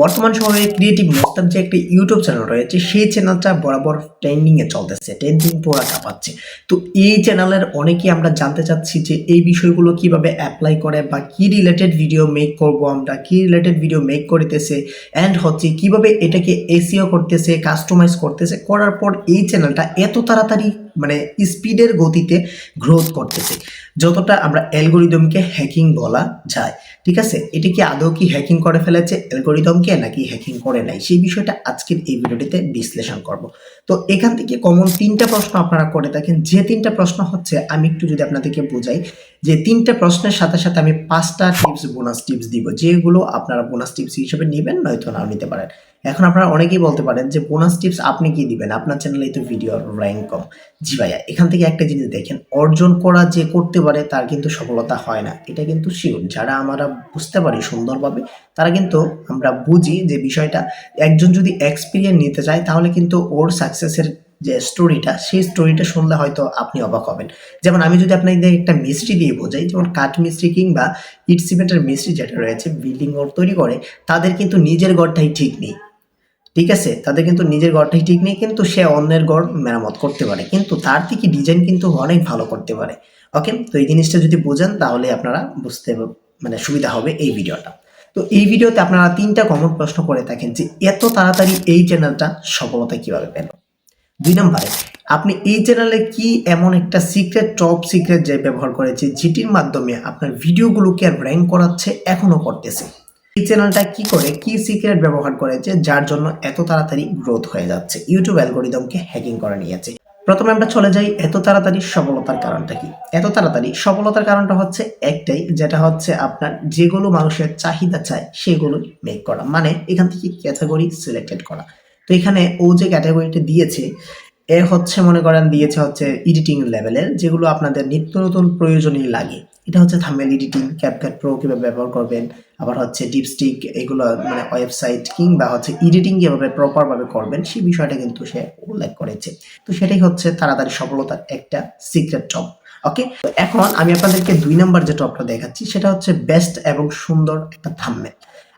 বর্তমান সময়ে ক্রিয়েটিভ মোস্তাক যে একটা ইউটিউব চ্যানেল রয়েছে, সেই চ্যানেলটা বরাবর ট্রেন্ডিংয়ে চলতেছে ট্রেন্ডিং পুরো কাঁপাচ্ছে। তো এই চ্যানেলের অনেকেই আমরা জানতে চাচ্ছি যে এই বিষয়গুলো কীভাবে অ্যাপ্লাই করে বা কি রিলেটেড ভিডিও মেক করব আমরা, কি রিলেটেড ভিডিও মেক করিতেছে অ্যান্ড হচ্ছে কীভাবে এটাকে এসিও করতেছে কাস্টমাইজ করতেছে, করার পর এই চ্যানেলটা এত তাড়াতাড়ি মানে স্পিডের গতিতে গ্রোথ করতেছে। যতটা আমরা অ্যালগোরিদমকে হ্যাকিং বলা যায়, ঠিক আছে? এটা কি আদৌ কি হ্যাকিং করে ফেলেছে অ্যালগোরিদমকে নাকি হ্যাকিং করে নাই? সেই বিষয়টা আজকের এই ভিডিওটিতে বিশ্লেষণ করব। তো এখান থেকে কমন তিনটা প্রশ্ন আপনারা করে থাকেন। যে তিনটা প্রশ্ন হচ্ছে, আমি একটু যদি আপনাদেরকে বোঝাই, যে তিনটা প্রশ্নের সাথে সাথে আমি পাঁচটা টিপস বোনাস টিপস দিব। যেগুলো আপনারা বোনাস টিপস হিসেবে নেবেন, নয়তো নাও নিতে পারেন। এখন আপনারা অনেকেই বলতে পারেন যে বোনাস টিপস আপনি কি দিবেন? আপনার চ্যানেলে তো ভিডিও র্যাঙ্ক কম। জি ভাইয়া, এখান থেকে একটা জিনিস দেখেন, অর্জন করা যে করতে পারে তার কিন্তু সফলতা হয় না। এটা কিন্তু শিওর যারা আমরা বুঝতে পারি সুন্দরভাবে, তারা কিন্তু আমরা বুঝি যে বিষয়টা, একজন যদি এক্সপিরিয়েন্স নিতে চায়, তাহলে কিন্তু ওর সাকসেসের যে স্টোরিটা সেই স্টোরিটা শুনলে হয়তো আপনি অবাক হবেন। যেমন আমি যদি আপনাদের একটা মিস্ত্রি দিয়ে বোঝাই, যেমন কাঠ মিস্ত্রি কিংবা ইট সিমেন্টের মিস্ত্রি যেটা রয়েছে বিল্ডিং ঘর তৈরি করে, তাদের কিন্তু নিজের ঘরটাই ঠিক নেই। ঠিক আছে? তাদের কিন্তু নিজের ঘরটাই ঠিক নেই, কিন্তু সে অন্যের গড় মেরামত করতে পারে। কিন্তু তার থেকে ডিজাইন কিন্তু অনেক ভালো করতে পারে। ওকে তো এই জিনিসটা যদি বোঝেন, তাহলে আপনারা বুঝতে মানে সুবিধা হবে এই ভিডিওটা। তো এই ভিডিওতে আপনারা তিনটা কমন প্রশ্ন করে থাকেন যে, এত তাড়াতাড়ি এই চ্যানেলটা সফলতা কীভাবে পেল? দুই নম্বরে, আপনি এই চ্যানেলে কি এমন একটা সিক্রেট টপ সিক্রেট যে ব্যবহার করেছে, যেটির মাধ্যমে আপনার ভিডিওগুলোকে আর র্যাঙ্ক করাচ্ছে, এখনও করতেছে? এই চ্যানেলটা কি করে, কি সিক্রেট ব্যবহার করেছে, যার জন্য এত তাড়াতাড়ি গ্রোথ হয়ে যাচ্ছে ইউটিউব অ্যালগোরিদমকে হ্যাকিং করে নিয়েছে। প্রথমে আমরা চলে যাই এত তাড়াতাড়ি সফলতার কারণটা কি? এত তাড়াতাড়ি সফলতার কারণটা হচ্ছে একটাই, যেটা হচ্ছে আপনার যেগুলো মানুষের চাহিদা চায় সেগুলো মেক করা। মানে এখান থেকে ক্যাটাগরি সিলেক্টেড করা। তো এখানে ও যে ক্যাটাগরিটা দিয়েছে, এ হচ্ছে, মনে করেন, দিয়েছে হচ্ছে এডিটিং লেভেলের যেগুলো আপনাদের নিত্য নতুন প্রয়োজনীয় লাগে। এটা হচ্ছে থাম্বেল এডিটিং ক্যাপকাট প্রো কীভাবে ব্যবহার করবেন, আবার হচ্ছে ডিপস্টিক এগুলো মানে ওয়েবসাইট কিংবা হচ্ছে এডিটিং কীভাবে প্রপারভাবে করবেন, সেই বিষয়টা কিন্তু সে উল্লেখ করেছে। তো সেটাই হচ্ছে তাড়াতাড়ি সফলতার একটা সিক্রেট টপ ওকে তো এখন আমি আপনাদেরকে দুই নাম্বার যে টপটা দেখাচ্ছি, সেটা হচ্ছে বেস্ট এবং সুন্দর একটা থাম্বেল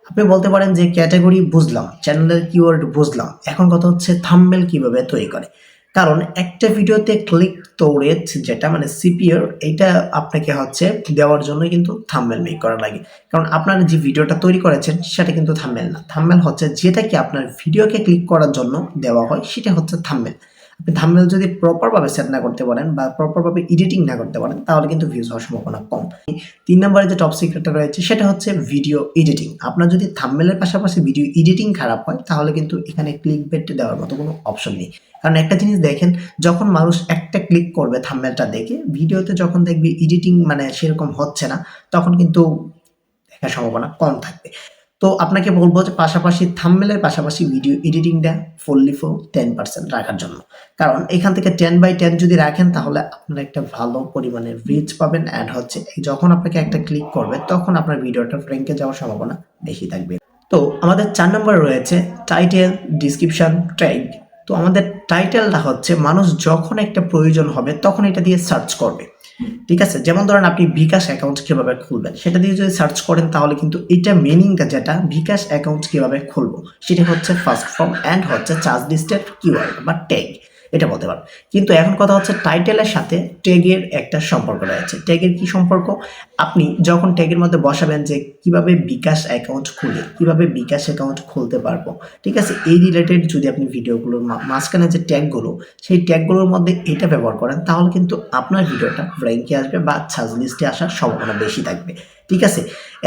আপনি বলতে পারেন যে ক্যাটাগরি বুঝলাম চ্যানেলের কিওয়ার্ড বুঝলাম, এখন কথা হচ্ছে থাম্বেল কীভাবে তৈরি করে। কারণ একটা ভিডিওতে ক্লিক স্টোরেজ যেটা মানে সিপিআর এটা আপনাকে হচ্ছে দেওয়ার জন্য কিন্তু থাম্বেল মেক করা লাগে। কারণ আপনার যে ভিডিওটা তৈরি করেছেন, সেটা কিন্তু থাম্বেল না। থাম্বেল হচ্ছে যেটা কি আপনার ভিডিওকে ক্লিক করার জন্য দেওয়া হয়, সেটা হচ্ছে থাম্বেল আপনি থাম্বেল যদি প্রপারভাবে সেট না করতে পারেন বা প্রপারভাবে এডিটিং না করতে পারেন, তাহলে কিন্তু ভিউজ হওয়ার সম্ভাবনা কম। তিন নম্বরে যে টপ সিক্রেটটা রয়েছে, সেটা হচ্ছে ভিডিও এডিটিং আপনার যদি থাম্বেলের পাশাপাশি ভিডিও এডিটিং খারাপ হয়, তাহলে কিন্তু এখানে ক্লিক বেট দেওয়ার মতো কোনো অপশন নেই। কারণ একটা জিনিস দেখেন, যখন মানুষ একটা ক্লিক করবে থাম্বেলটা দেখে ভিডিওতে যখন দেখবে এডিটিং মানে সেরকম হচ্ছে না, তখন কিন্তু দেখার সম্ভাবনা কম থাকবে। তো আপনাকে বলব যে পাশাপাশি থাম্বেলের পাশাপাশি ভিডিও এডিটিংটা ফুললি ফোর টেন পার্সেন্ট রাখার জন্য। কারণ এখান থেকে টেন বাই টেন যদি রাখেন, তাহলে আপনারা একটা ভালো পরিমাণের রিচ পাবেন। অ্যাড হচ্ছে যখন আপনাকে একটা ক্লিক করবে, তখন আপনার ভিডিওটা র্যাঙ্কে যাওয়ার সম্ভাবনা বেশি থাকবে। তো আমাদের চার নম্বর রয়েছে টাইটেল ডিসক্রিপশন ট্যাগ তো আমাদের টাইটেলটা হচ্ছে, মানুষ যখন একটা প্রয়োজন হবে, তখন এটা দিয়ে সার্চ করবে। ঠিক আছে? যেমন ধরেন আপনি বিকাশ অ্যাকাউন্ট কীভাবে খুলবেন, সেটা দিয়ে যদি সার্চ করেন তাহলে কিন্তু এটা মিনিংটা যেটা, বিকাশ অ্যাকাউন্ট কীভাবে খুলবো, সেটা হচ্ছে ফার্স্ট ফর্ম অ্যান্ড হচ্ছে চার্জ লিস্টের কিওয়ার্ড বা ট্যাগ এটা বলতে পারেন কিন্তু এখন কথা হচ্ছে টাইটেলের সাথে ট্যাগের একটা সম্পর্ক রয়েছে। ট্যাগের কি সম্পর্ক? আপনি যখন ট্যাগের মধ্যে বসাবেন যে কীভাবে বিকাশ অ্যাকাউন্ট খুলে, কীভাবে বিকাশ অ্যাকাউন্ট খুলতে পারব, ঠিক আছে? এই রিলেটেড যদি আপনি ভিডিওগুলোর মাঝখানে যে ট্যাগগুলো সেই ট্যাগগুলোর মধ্যে এটা ব্যবহার করেন, তাহলে কিন্তু আপনার ভিডিওটা র্যাঙ্কে আসবে বা সার্চ লিস্টে আসার সম্ভাবনা বেশি থাকবে। ঠিক আছে?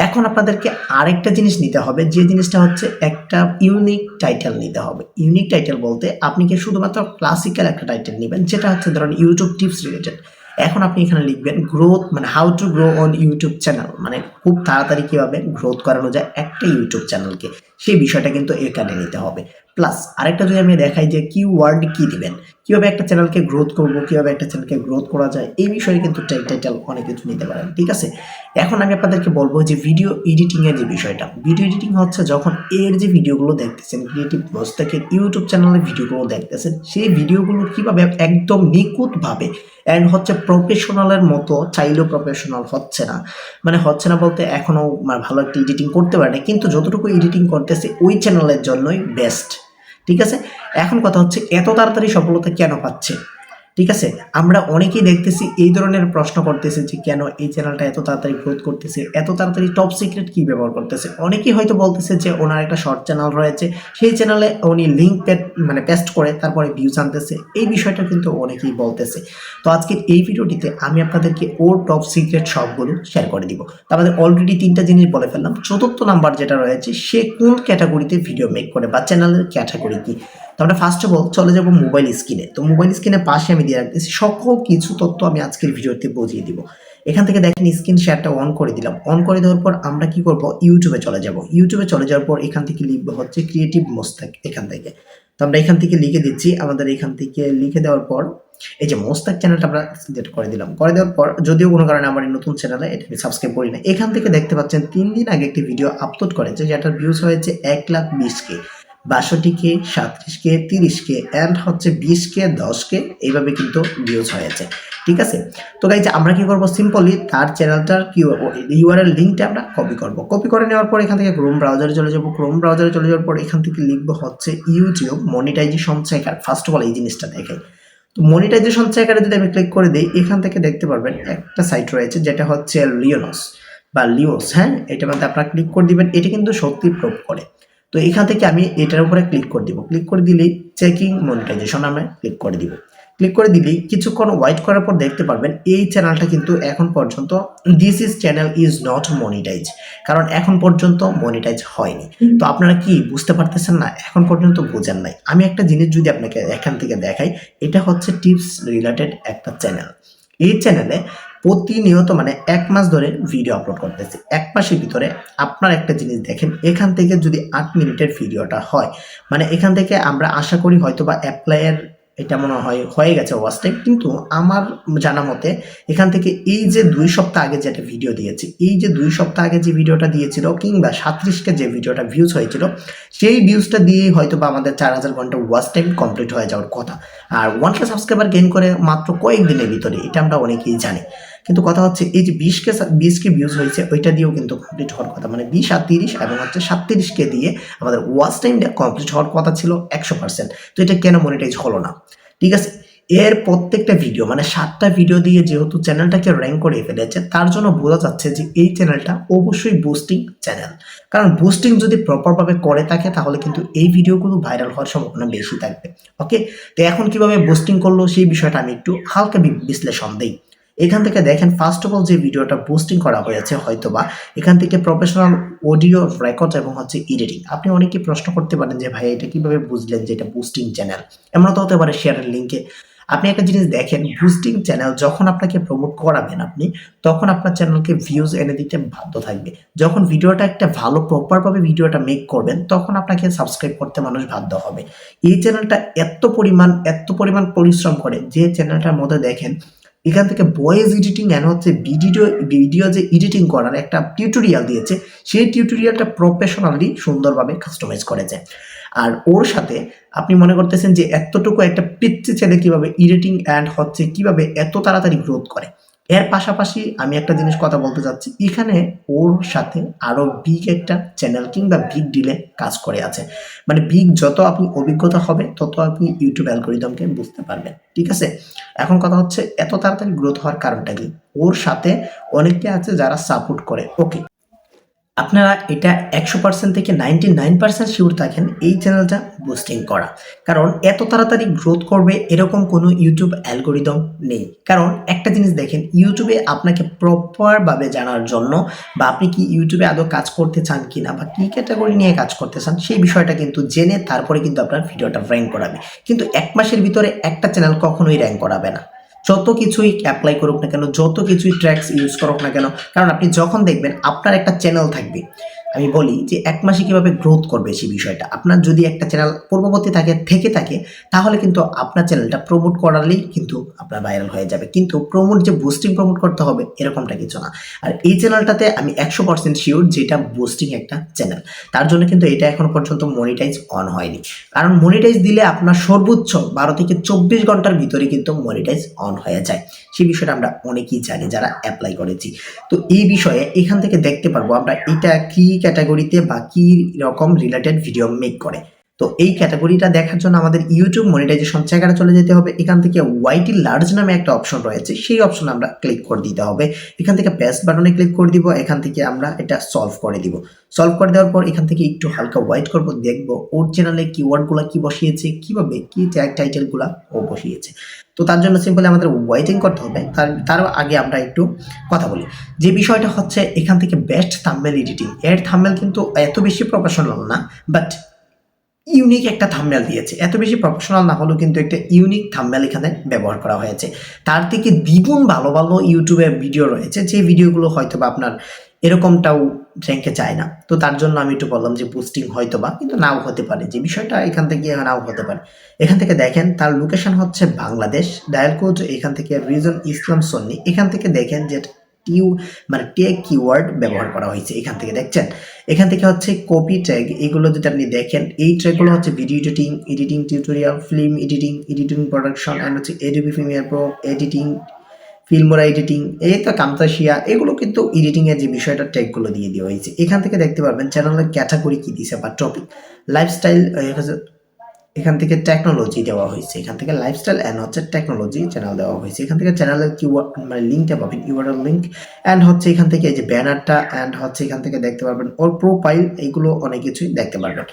এখন আপনাদেরকে আরেকটা জিনিস নিতে হবে, যে জিনিসটা হচ্ছে একটা ইউনিক টাইটেল নিতে হবে। ইউনিক টাইটেল বলতে আপনি কি শুধুমাত্র ক্লাসিক্যাল একটা টাইটেল নেবেন? যেটা হচ্ছে ধরুন ইউটিউব টিপস রিলেটেড এখন আপনি এখানে লিখবেন গ্রোথ মানে how to grow on YouTube channel মানে খুব তাড়াতাড়ি কীভাবে গ্রোথ করানো যায় একটা ইউটিউব চ্যানেলকে সেই বিষয়টা কিন্তু এখানে নিতে হবে। প্লাস আরেকটা যদি আমি দেখাই যে কি ওয়ার্ড কি দিবেন? কীভাবে একটা চ্যানেলকে গ্রোথ করব, কীভাবে একটা চ্যানেলকে গ্রোথ করা যায়, এই বিষয়ে কিন্তু টাইট টাইটেল অনেক কিছু নিতে পারেন, ঠিক আছে? এখন আমি আপনাদেরকে বলব যে ভিডিও এডিটিংয়ের যে বিষয়টা ভিডিও এডিটিং হচ্ছে যখন এর যে ভিডিওগুলো দেখতেছেন ক্রিয়েটিভ মোস্তাকের ইউটিউব চ্যানেলে ভিডিওগুলো দেখতেছেন, সেই ভিডিওগুলো কীভাবে একদম নিখুঁতভাবে অ্যান্ড হচ্ছে প্রফেশনালের মতো, চাইলেও প্রফেশনাল হচ্ছে না মানে হচ্ছে না বলতে এখনও ভালো একটা এডিটিং করতে পারে না কিন্তু যতটুকু এডিটিং করতেছে ওই চ্যানেলের জন্যই বেস্ট ঠিক আছে? এখন কথা হচ্ছে এত তাড়াতাড়ি সফলতা কেন পাচ্ছে? ঠিক আছে? আমরা অনেকেই দেখতেছি এই ধরনের প্রশ্ন করতেছে যে, কেন এই চ্যানেলটা এত তাড়াতাড়ি গ্রোথ করতেছে? এত তাড়াতাড়ি টপ সিক্রেট কি ব্যবহার করতেছে? অনেকেই হয়তো বলতেছে যে, ওনার একটা শর্ট চ্যানেল রয়েছে। সেই চ্যানেলে উনি লিঙ্ক মানে পেস্ট করে তারপরে ভিউজ আনতেছে। এই বিষয়টা কিন্তু অনেকেই বলতেছে। তো আজকের এই ভিডিওটিতে আমি আপনাদেরকে ওর টপ সিক্রেট সবগুলো শেয়ার করে দিব। তো আমাদের অলরেডি তিনটা জিনিস বলে ফেললাম। চতুর্থ নাম্বার যেটা রয়েছে, সে কোন ক্যাটাগরিতে ভিডিও মেক করে বা চ্যানেলের ক্যাটাগরি কি? তো আমরা ফার্স্ট অফ অল চলে যাব মোবাইল স্ক্রিনে তো মোবাইল স্ক্রিনের পাশে আমি দিয়ে রাখতেছি। সকল কিছু তথ্য আমি আজকের ভিডিওতে বুঝিয়ে দিব। এখান থেকে দেখেন স্ক্রিন শেয়ারটা অন করে দিলাম। অন করে দেওয়ার পর আমরা কি করব? ইউটিউবে চলে যাব। ইউটিউবে চলে যাওয়ার পর এখান থেকে লিখব হচ্ছে ক্রিয়েটিভ মোস্তাক এখান থেকে। তো আমরা এখান থেকে লিখে দিচ্ছি। আমাদের এখান থেকে লিখে দেওয়ার পর এই যে মোস্তাক চ্যানেলটা আমরা সিলেক্ট করে দিলাম। করে দেওয়ার পর যদিও কোনো কারণে আমার নতুন চ্যানেলে এটা আমি সাবস্ক্রাইব করি না এখান থেকে দেখতে পাচ্ছেন তিন দিন আগে একটি ভিডিও আপলোড করেছে, যেটার ভিউজ হয়েছে এক লাখ বিশ কে। বাষট্টি কে সাতত্রিশ কে তিরিশ কে অ্যান্ড হচ্ছে বিশ কে দশ কে এইভাবে কিন্তু ভিউজ হয়েছে। ঠিক আছে? তো গাইজ আমরা কি করব? সিম্পলি তার চ্যানেলটার কি ইউআরএল লিঙ্কটা আমরা কপি করব। কপি করে নেওয়ার পর এখান থেকে ক্রোম ব্রাউজারে চলে যাব। ক্রোম ব্রাউজারে চলে যাওয়ার পর এখান থেকে লিখব হচ্ছে YouTube monetisation checker first of all এই জিনিসটা দেখে তো মনিটাইজেশন চেকারে যদি আমি ক্লিক করে দিই, এখান থেকে দেখতে পারবেন একটা সাইট রয়েছে, যেটা হচ্ছে লিওনস বা লিওস হ্যাঁ? এটার মধ্যে আপনারা ক্লিক করে দিবেন। এটা কিন্তু সত্যি প্রুভ করে। তো এখান থেকে আমি এটার উপরে ক্লিক করে দিব। ক্লিক করে দিলেই চেকিং মনিটাইজেশন আমরা ক্লিক করে দিব। ক্লিক করে দিলেই কিছুক্ষণ ওয়াইট করার পর দেখতে পারবেন এই চ্যানেলটা কিন্তু এখন পর্যন্ত this is channel is not monetise কারণ এখন পর্যন্ত মনিটাইজ হয়নি। তো আপনারা কি বুঝতে পারতেছেন না? এখন পর্যন্ত বোঝেন নাই। আমি একটা জিনিস যদি আপনাকে এখান থেকে দেখাই, এটা হচ্ছে টিপস রিলেটেড একটা চ্যানেল এই চ্যানেলে প্রতিনিয়ত মানে এক মাস ধরে ভিডিও আপলোড করতেছি। এক মাসের ভিতরে আপনার একটা জিনিস দেখেন, এখান থেকে যদি আট মিনিটের ভিডিওটা হয় মানে এখান থেকে আমরা আশা করি হয়তো বা অ্যাপ্লাইয়ের এটা মনে হয়, হয়ে গেছে ওয়াচ কিন্তু আমার জানা মতে এখান থেকে এই যে দুই সপ্তাহ আগে যেটা ভিডিও দিয়েছি, এই যে দুই সপ্তাহ আগে যে ভিডিওটা দিয়েছিল কিংবা সাতত্রিশকে যে ভিডিওটা ভিউজ হয়েছিল, সেই ভিউজটা দিয়েই হয়তো বা আমাদের চার হাজার ঘণ্টা ওয়াচ কমপ্লিট হয়ে যাওয়ার কথা। আর ওয়ান সাবস্ক্রাইবার গেইন করে মাত্র কয়েকদিনের ভিতরে, এটা আমরা অনেকেই জানি। কিন্তু কথা হচ্ছে এই যে বিশকে বিশকে ভিউজ হয়েছে, ওইটা দিয়েও কিন্তু কমপ্লিট হওয়ার কথা। মানে বিশ আর তিরিশ এবং হচ্ছে সাতত্রিশকে দিয়ে আমাদের ওয়াচ টাইমটা কমপ্লিট হওয়ার কথা ছিল একশো পার্সেন্ট তো এটা কেন মনিটাইজ হলো না? ঠিক আছে, এর প্রত্যেকটা ভিডিও মানে সাতটা ভিডিও দিয়ে যেহেতু চ্যানেলটাকে র্যাঙ্ক করে ফেলেছে, তার জন্য বোঝা যাচ্ছে যে এই চ্যানেলটা অবশ্যই বুস্টিং চ্যানেল কারণ বুস্টিং যদি প্রপারভাবে করে থাকে, তাহলে কিন্তু এই ভিডিওগুলো ভাইরাল হওয়ার সম্ভাবনা বেশি থাকবে। ওকে তো এখন কীভাবে বুস্টিং করল সেই বিষয়টা আমি একটু হালকা বিশ্লেষণ দিই। এখান থেকে দেখেন ফার্স্ট অফ অল যে ভিডিওটা পোস্টিং করা হয়েছে হয়তোবা, এখান থেকে প্রফেশনাল অডিও রেকর্ড এবং হচ্ছে এডিটিং আপনি অনেকে প্রশ্ন করতে পারেন যে, ভাই, এটা কীভাবে বুঝলেন যে এটা বুস্টিং চ্যানেল এমন তো হতে পারে শেয়ারের লিঙ্কে আপনি একটা জিনিস দেখেন বুস্টিং চ্যানেল যখন আপনাকে প্রমোট করাবেন আপনি, তখন আপনার চ্যানেলকে ভিউজ এনে দিতে বাধ্য থাকবে। যখন ভিডিওটা একটা ভালো প্রপারভাবে ভিডিওটা মেক করবেন, তখন আপনাকে সাবস্ক্রাইব করতে মানুষ বাধ্য হবে। এই চ্যানেলটা এত পরিমাণ এত পরিমাণ পরিশ্রম করে, যে চ্যানেলটার মধ্যে দেখেন এখান থেকে ভয়েস এডিটিং অ্যান্ড হচ্ছে ভিডিও ভিডিও যে এডিটিং করার একটা টিউটোরিয়াল দিয়েছে, সেই টিউটোরিয়ালটা প্রফেশনালি সুন্দরভাবে কাস্টমাইজ করেছে। আর ওর সাথে আপনি মনে করতেছেন যে এতটুকু একটা পিচ্ছি ছেলে কীভাবে এডিটিং অ্যান্ড হচ্ছে কীভাবে এত তাড়াতাড়ি গ্রোথ করে? এর পাশাপাশি আমি একটা জিনিস কথা বলতে চাচ্ছি এখানে ওর সাথে আরও বিগ একটা চ্যানেল কিংবা বিগ ডিলে কাজ করে আছে। মানে বিগ যত আপনি অভিজ্ঞতা হবে, তত আপনি ইউটিউব অ্যালগোরিদমকে বুঝতে পারবেন। ঠিক আছে? এখন কথা হচ্ছে, এত তাড়াতাড়ি গ্রোথ হওয়ার কারণটা কি? ওর সাথে অনেকে আছে যারা সাপোর্ট করে। ওকে আপনারা এটা একশো পার্সেন্ট থেকে নাইনটি নাইন পার্সেন্ট শিওর থাকেন এই চ্যানেলটা বুস্টিং করা। কারণ এত তাড়াতাড়ি গ্রোথ করবে এরকম কোনো ইউটিউব অ্যালগোরিদম নেই। কারণ একটা জিনিস দেখেন ইউটিউবে আপনাকে প্রপারভাবে জানার জন্য বা আপনি কি ইউটিউবে আদৌ কাজ করতে চান কি না বা কী ক্যাটাগরি নিয়ে কাজ করতে চান, সেই বিষয়টা কিন্তু জেনে তারপরে কিন্তু আপনার ভিডিওটা র্যাঙ্ক করাবে। কিন্তু এক মাসের ভিতরে একটা চ্যানেল কখনোই র্যাঙ্ক করাবে না। যত কিছুই অ্যাপ্লাই করুক না কেন, যত কিছুই ট্র্যাক্স ইউজ করুক না কেন, কারণ আপনি যখন দেখবেন আপনার একটা চ্যানেল থাকবে। আমি বলি যে এক মাসে কীভাবে গ্রোথ করবে সেই বিষয়টা। আপনার যদি একটা চ্যানেল পূর্ববর্তী থাকে, থেকে থাকে, তাহলে কিন্তু আপনার চ্যানেলটা প্রমোট করালেই কিন্তু আপনার ভাইরাল হয়ে যাবে। কিন্তু প্রমোট যে বুস্টিং প্রমোট করতে হবে, এরকমটা কিছু না। আর এই চ্যানেলটাতে আমি একশো পার্সেন্ট শিওর যেটা বুস্টিং একটা চ্যানেল তার জন্য কিন্তু এটা এখন পর্যন্ত মনিটাইজ অন হয়নি। কারণ মনিটাইজ দিলে আপনার সর্বোচ্চ বারো থেকে চব্বিশ ঘণ্টার ভিতরে কিন্তু মনিটাইজ অন হয়ে যায়। সেই বিষয়টা আমরা অনেকেই জানি, যারা অ্যাপ্লাই করেছি। তো এই বিষয়ে এখান থেকে দেখতে পারব আমরা এটা কি ক্যাটাগরিতে বাকি রকম রিলেটেড ভিডিও মেক করে। তো এই ক্যাটাগরিটা দেখার জন্য আমাদের ইউটিউব মনিটাইজেশন জায়গাটা চলে যেতে হবে। এখান থেকে ওয়াইটি লার্জ নামে একটা অপশন রয়েছে। সেই অপশন আমরা ক্লিক করে দিতে হবে। এখান থেকে প্যাস বাটনে ক্লিক করে দিব। এখান থেকে আমরা এটা সলভ করে দিব। সলভ করে দেওয়ার পর এখান থেকে একটু হালকা ওয়াইট করব। দেখব ওর চ্যানেলে কিওয়ার্ডগুলো কি বসিয়েছে, কীভাবে কি ট্যাগ টাইটেলগুলো ও বসিয়েছে। তো তার জন্য সিম্পলি আমাদের ওয়াইটিং করতে হবে। তার তার আগে আমরা একটু কথা বলি। যে বিষয়টা হচ্ছে এখান থেকে বেস্ট থাম্বেল এডিটিং এর থাম্বেল কিন্তু এত বেশি প্রফেশনাল না বাট ইউনিক একটা থাম্বেল দিয়েছে। এত বেশি প্রফেশনাল না হলেও কিন্তু একটা ইউনিক থাম্বেল এখানে ব্যবহার করা হয়েছে। তার থেকে দ্বিগুণ ভালো ভালো ইউটিউবে ভিডিও রয়েছে। যে ভিডিওগুলো হয়তো বা আপনার এরকমটাও র্যাঙ্কে চায় না। তো তার জন্য আমি একটু বললাম যে পোস্টিং হয়তো বা কিন্তু নাও হতে পারে। যে বিষয়টা এখান থেকে নাও হতে পারে। এখান থেকে দেখেন, তার লোকেশন হচ্ছে বাংলাদেশ। ডায়াল কোড এখান থেকে রিজন ইসলাম সন্নি এখান থেকে দেখেন যে টিউ মানে টেক কিওয়ার্ড ব্যবহার করা হয়েছে এখান থেকে দেখছেন? এখান থেকে হচ্ছে কপি ট্যাগ এগুলো যদি আপনি দেখেন এই ট্র্যাগগুলো হচ্ছে video editing editing tutorial film editing editing production and হচ্ছে Adobe Premiere Pro editing Filmora editing এই তো কামতাশিয়া এগুলো কিন্তু এডিটিংয়ের যে বিষয়টা ট্যাগগুলো দিয়ে দেওয়া হয়েছে। এখান থেকে দেখতে পারবেন চ্যানেলের ক্যাটাগরি কী দিছে বা টপিক লাইফস্টাইল এখান থেকে টেকনোলজি দেওয়া হয়েছে। এখান থেকে লাইফস্টাইল অ্যান্ড হচ্ছে টেকনোলজি চ্যানেল দেওয়া হয়েছে। এখান থেকে চ্যানেলের কিউ মানে লিঙ্কটা পাবেন ইউআরএল লিঙ্ক অ্যান্ড হচ্ছে এখান থেকে এই যে ব্যানারটা অ্যান্ড হচ্ছে এখান থেকে দেখতে পারবেন ওর প্রোফাইল এইগুলো অনেক কিছুই দেখতে পারবেন।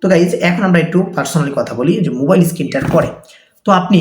তো গাইজ এখন আমরা একটু পার্সোনালি কথা বলি যে মোবাইল স্ক্রিনটার পরে। তো আপনি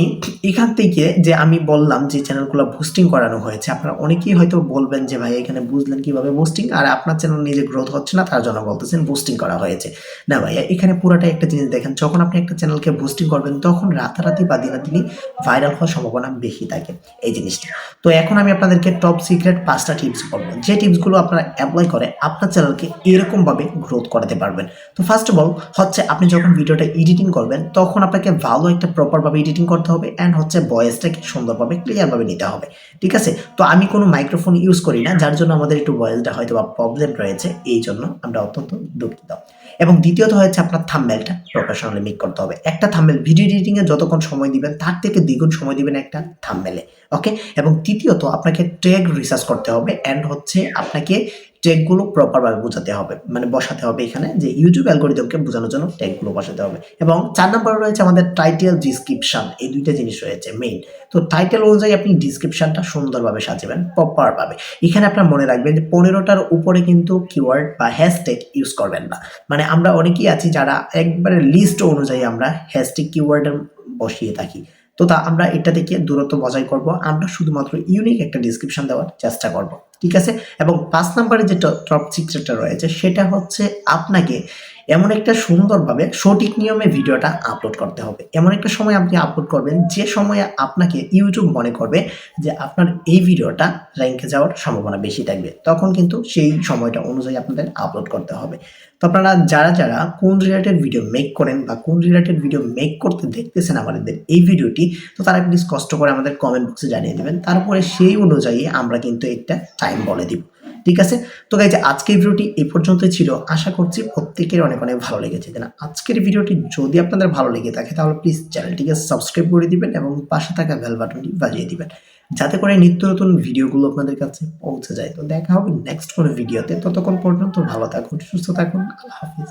এখান থেকে যে আমি বললাম যে চ্যানেলগুলো বুস্টিং করানো হয়েছে, আপনারা অনেকেই হয়তো বলবেন যে ভাই এখানে বুঝলেন কীভাবে বুস্টিং আর আপনার চ্যানেল নিজে গ্রোথ হচ্ছে না, তার জন্য বলতেছেন বুস্টিং করা হয়েছে। না ভাই এখানে পুরোটাই একটা জিনিস দেখেন, যখন আপনি একটা চ্যানেলকে বুস্টিং করবেন, তখন রাতারাতি বা দিনাদিনই ভাইরাল হওয়ার সম্ভাবনা বেশি থাকে এই জিনিসটা। তো এখন আমি আপনাদেরকে টপ সিক্রেট পাঁচটা টিপস বলব। যে টিপসগুলো আপনারা অ্যাপ্লাই করে আপনার চ্যানেলকে এরকমভাবে গ্রোথ করাতে পারবেন। তো ফার্স্ট অফ অল হচ্ছে আপনি যখন ভিডিওটা এডিটিং করবেন, তখন আপনাকে ভালো একটা প্রপারভাবে এডিটিং করতে হবে অ্যান্ড হচ্ছে ভয়েসটাকে সুন্দরভাবে ক্লিয়ারভাবে নিতে হবে, ঠিক আছে? তো আমি কোনো মাইক্রোফোন ইউজ করি না, যার জন্য আমাদের একটু ভয়েসটা হয়তো বা প্রবলেম রয়েছে, এই জন্য আমরা অত্যন্ত দুঃখিত। এবং দ্বিতীয়ত হচ্ছে আপনার থাম্বেলটা প্রফেশনালি মেক করতে হবে। একটা থাম্বেল ভিডিও এডিটিংয়ে যতক্ষণ সময় দিবেন, তার থেকে দ্বিগুণ সময় দিবেন একটা থাম্বেলে ওকে এবং তৃতীয়ত আপনাকে ট্যাগ রিসার্চ করতে হবে অ্যান্ড হচ্ছে আপনাকে ট্যাগগুলো প্রপারভাবে বোঝাতে হবে। মানে বসাতে হবে এখানে যে ইউটিউব অ্যালগোরিদমকে বোঝানোর জন্য ট্যাগগুলো বসাতে হবে। এবং চার নম্বরে রয়েছে আমাদের টাইটেল ডিসক্রিপশন এই দুইটা জিনিস রয়েছে মেইন তো টাইটেল অনুযায়ী আপনি ডিসক্রিপশনটা সুন্দরভাবে সাজাবেন প্রপারভাবে এখানে আপনার মনে রাখবেন যে পনেরোটার উপরে কিন্তু কিওয়ার্ড বা হ্যাশট্যাগ ইউজ করবেন না। মানে আমরা অনেকেই আছি যারা একবারে লিস্ট অনুযায়ী আমরা হ্যাশট্যাগ কিওয়ার্ড বসিয়ে থাকি। তো তা আমরা এটা থেকে দূরত্ব বজায় করব। আমরা শুধুমাত্র ইউনিক একটা ডিসক্রিপশন দেওয়ার চেষ্টা করব, ঠিক আছে? এবং পাঁচ নাম্বারে যে টপ সিক্রেটটা রয়েছে, সেটা হচ্ছে আপনাকে এমন একটা সুন্দরভাবে সঠিক নিয়মে ভিডিওটা আপলোড করতে হবে। এমন একটা সময় আপনি আপলোড করবেন, যে সময়ে আপনাকে ইউটিউব মনে করবে যে আপনার এই ভিডিওটা র্যাঙ্কে যাওয়ার সম্ভাবনা বেশি থাকবে। তখন কিন্তু সেই সময়টা অনুযায়ী আপনাদের আপলোড করতে হবে। তো আপনারা যারা যারা কোন রিলেটেড ভিডিও মেক করেন বা কোন রিলেটেড ভিডিও মেক করতে দেখতেছেন আমাদের এই ভিডিওটি, তো তারা প্লিজ কষ্ট করে আমাদের কমেন্ট বক্সে জানিয়ে দেবেন। তারপরে সেই অনুযায়ী আমরা কিন্তু একটা টাইম বলে দিব। ঠিক আছে? তো গাইজ আজকের ভিডিওটি এই পর্যন্ত ছিল। আশা করছি প্রত্যেকের অনেক অনেক ভালো লেগেছে। না আজকের ভিডিওটি যদি আপনাদের ভালো লেগে থাকে, তাহলে প্লিজ চ্যানেলটিকে সাবস্ক্রাইব করে দিবেন এবং পাশে থাকা বেল বাটনটি বাজিয়ে দিবেন। যাতে করে নিত্য নতুন ভিডিওগুলো আপনাদের কাছে পৌঁছে যায়। তো দেখা হবে নেক্সট কোনো ভিডিওতে ততক্ষণ পর্যন্ত ভালো থাকুন, সুস্থ থাকুন। আল্লাহ হাফিজ।